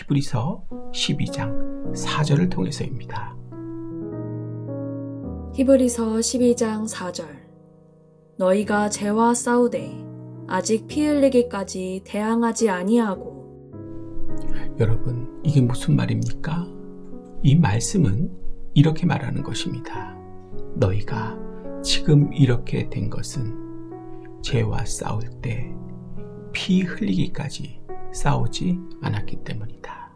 히브리서 12장 4절을 통해서입니다. 히브리서 12장 4절 너희가 죄와 싸우되 아직 피 흘리기까지 대항하지 아니하고 여러분, 이게 무슨 말입니까? 이 말씀은 이렇게 말하는 것입니다. 너희가 지금 이렇게 된 것은 죄와 싸울 때 피 흘리기까지 싸우지 않았기 때문이다.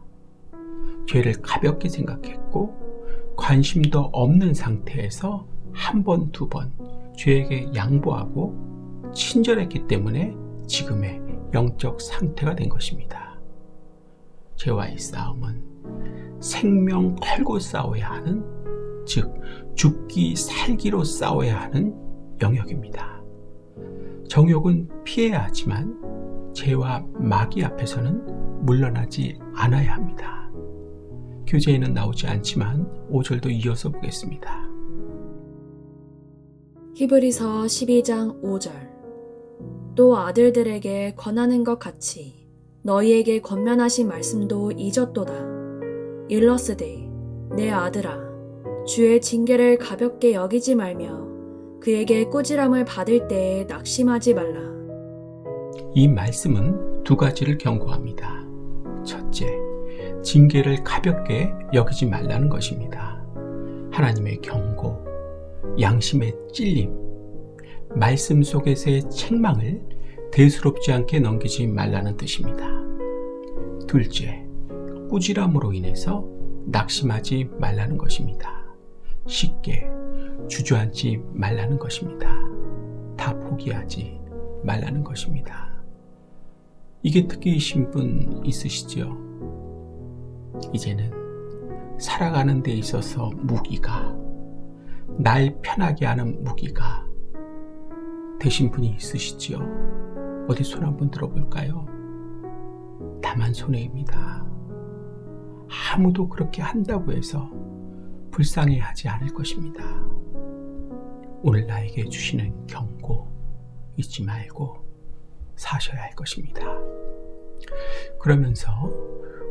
죄를 가볍게 생각했고 관심도 없는 상태에서 한 번, 두 번 죄에게 양보하고 친절했기 때문에 지금의 영적 상태가 된 것입니다. 죄와의 싸움은 생명 걸고 싸워야 하는, 즉, 죽기 살기로 싸워야 하는 영역입니다. 정욕은 피해야 하지만 죄와 마귀 앞에서는 물러나지 않아야 합니다. 교재에는 나오지 않지만 5절도 이어서 보겠습니다. 히브리서 12장 5절 또 아들들에게 권하는 것 같이 너희에게 권면하신 말씀도 잊었도다 일러스되 내 아들아 주의 징계를 가볍게 여기지 말며 그에게 꾸지람을 받을 때에 낙심하지 말라 이 말씀은 두 가지를 경고합니다. 첫째, 징계를 가볍게 여기지 말라는 것입니다. 하나님의 경고, 양심의 찔림, 말씀 속에서의 책망을 대수롭지 않게 넘기지 말라는 뜻입니다. 둘째, 꾸지람으로 인해서 낙심하지 말라는 것입니다. 쉽게 주저앉지 말라는 것입니다. 다 포기하지 말라는 것입니다. 이게 특기이신 분 있으시죠? 이제는 살아가는 데 있어서 무기가, 날 편하게 하는 무기가 되신 분이 있으시지요? 어디 손 한번 들어볼까요? 다만 손해입니다. 아무도 그렇게 한다고 해서 불쌍해 하지 않을 것입니다. 오늘 나에게 주시는 경고 잊지 말고 사셔야 할 것입니다. 그러면서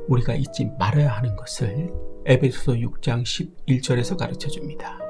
우리가 잊지 말아야 하는 것을 에베소서 6장 11절에서 가르쳐 줍니다.